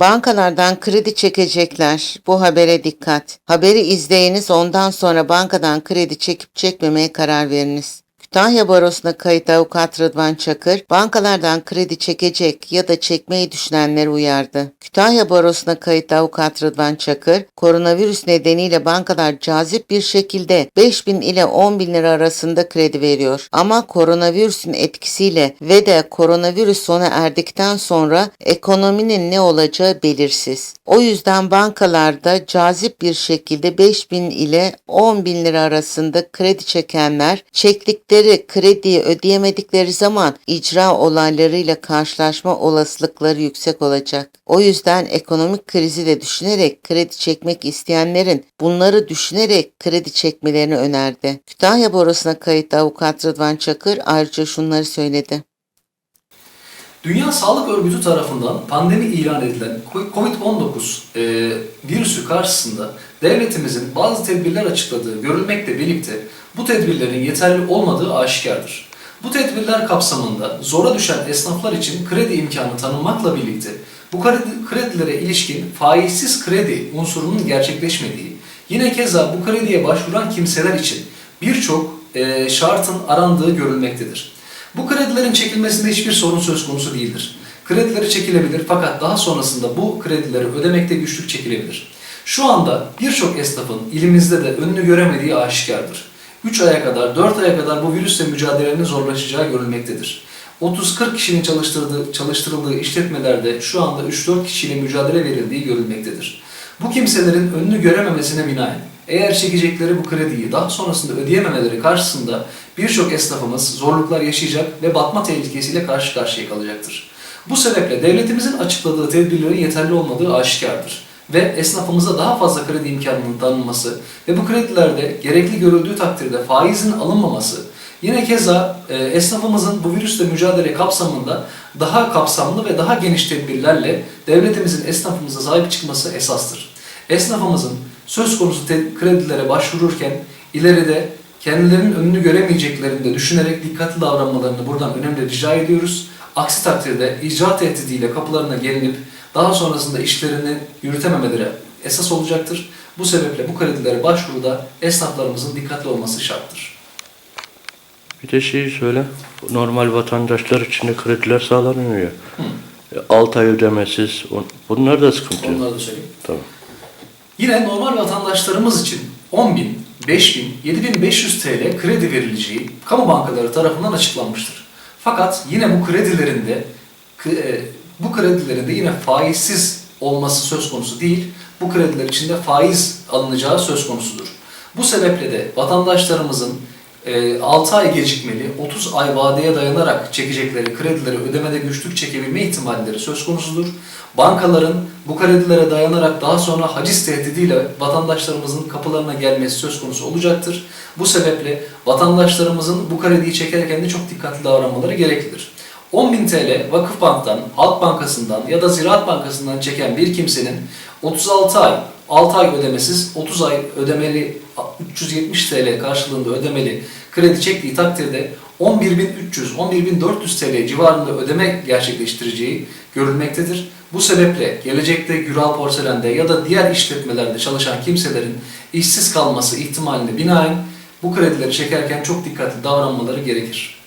Bankalardan kredi çekecekler. Bu habere dikkat. Haberi izleyiniz ondan sonra bankadan kredi çekip çekmemeye karar veriniz. Kütahya Barosu'na kayıt avukat Rıdvan Çakır, bankalardan kredi çekecek ya da çekmeyi düşünenleri uyardı. Kütahya Barosu'na kayıt avukat Rıdvan Çakır, koronavirüs nedeniyle bankalar cazip bir şekilde 5 bin ile 10 bin lira arasında kredi veriyor. Ama koronavirüsün etkisiyle ve de koronavirüs sona erdikten sonra ekonominin ne olacağı belirsiz. O yüzden bankalarda cazip bir şekilde 5 bin ile 10 bin lira arasında kredi çekenler çektikleri krediyi ödeyemedikleri zaman icra olaylarıyla karşılaşma olasılıkları yüksek olacak. O yüzden ekonomik krizi de düşünerek kredi çekmek isteyenlerin bunları düşünerek kredi çekmelerini önerdi. Kütahya Borusu'na kayıtlı avukat Rıdvan Çakır ayrıca şunları söyledi. Dünya Sağlık Örgütü tarafından pandemi ilan edilen COVID-19 e, virüsü karşısında devletimizin bazı tedbirler açıkladığı görülmekle birlikte bu tedbirlerin yeterli olmadığı aşikardır. Bu tedbirler kapsamında zora düşen esnaflar için kredi imkanı tanınmakla birlikte bu kredi, kredilere ilişkin faizsiz kredi unsurunun gerçekleşmediği, yine keza bu krediye başvuran kimseler için birçok e, şartın arandığı görülmektedir. Bu kredilerin çekilmesinde hiçbir sorun söz konusu değildir. Kredileri çekilebilir fakat daha sonrasında bu kredileri ödemekte güçlük çekilebilir. Şu anda birçok esnafın ilimizde de önünü göremediği aşikardır. 3 aya kadar, 4 aya kadar bu virüsle mücadelenin zorlaşacağı görülmektedir. 30-40 kişinin çalıştırdığı, çalıştırıldığı işletmelerde şu anda 3-4 kişiyle mücadele verildiği görülmektedir. Bu kimselerin önünü görememesine binaen eğer çekecekleri bu krediyi daha sonrasında ödeyememeleri karşısında birçok esnafımız zorluklar yaşayacak ve batma tehlikesiyle karşı karşıya kalacaktır. Bu sebeple devletimizin açıkladığı tedbirlerin yeterli olmadığı aşikardır ve esnafımıza daha fazla kredi imkanının tanınması ve bu kredilerde gerekli görüldüğü takdirde faizin alınmaması, yine keza e, esnafımızın bu virüsle mücadele kapsamında daha kapsamlı ve daha geniş tedbirlerle devletimizin esnafımıza sahip çıkması esastır. Esnafımızın söz konusu kredilere başvururken ileride kendilerinin önünü göremeyeceklerini de düşünerek dikkatli davranmalarını buradan önemli rica ediyoruz. Aksi takdirde icra tehdidiyle kapılarına gelinip daha sonrasında işlerini yürütememeleri esas olacaktır. Bu sebeple bu kredilere başvuruda esnaflarımızın dikkatli olması şarttır. Bir de şeyi söyle. Normal vatandaşlar için de krediler sağlanıyor ya. 6 ay ödemesiz. Bunlar da sıkıntı. Onları da söyleyeyim. Tamam. Yine normal vatandaşlarımız için 10 bin, 5 bin, 7500 TL kredi verileceği kamu bankaları tarafından açıklanmıştır. Fakat yine bu kredilerinde k- e, bu kredilerinde yine faizsiz olması söz konusu değil. Bu krediler içinde faiz alınacağı söz konusudur. Bu sebeple de vatandaşlarımızın 6 ay gecikmeli, 30 ay vadeye dayanarak çekecekleri kredileri ödemede güçlük çekebilme ihtimalleri söz konusudur. Bankaların bu kredilere dayanarak daha sonra haciz tehdidiyle vatandaşlarımızın kapılarına gelmesi söz konusu olacaktır. Bu sebeple vatandaşlarımızın bu krediyi çekerken de çok dikkatli davranmaları gereklidir. 10.000 TL Vakıfbank'tan, Halk Bankası'ndan ya da Ziraat Bankası'ndan çeken bir kimsenin 36 ay, 6 ay ödemesiz, 30 ay ödemeli, 370 TL karşılığında ödemeli kredi çektiği takdirde 11.300, 11.400 TL civarında ödeme gerçekleştireceği görülmektedir. Bu sebeple gelecekte Güral Porselen'de ya da diğer işletmelerde çalışan kimselerin işsiz kalması ihtimaline binaen bu kredileri çekerken çok dikkatli davranmaları gerekir.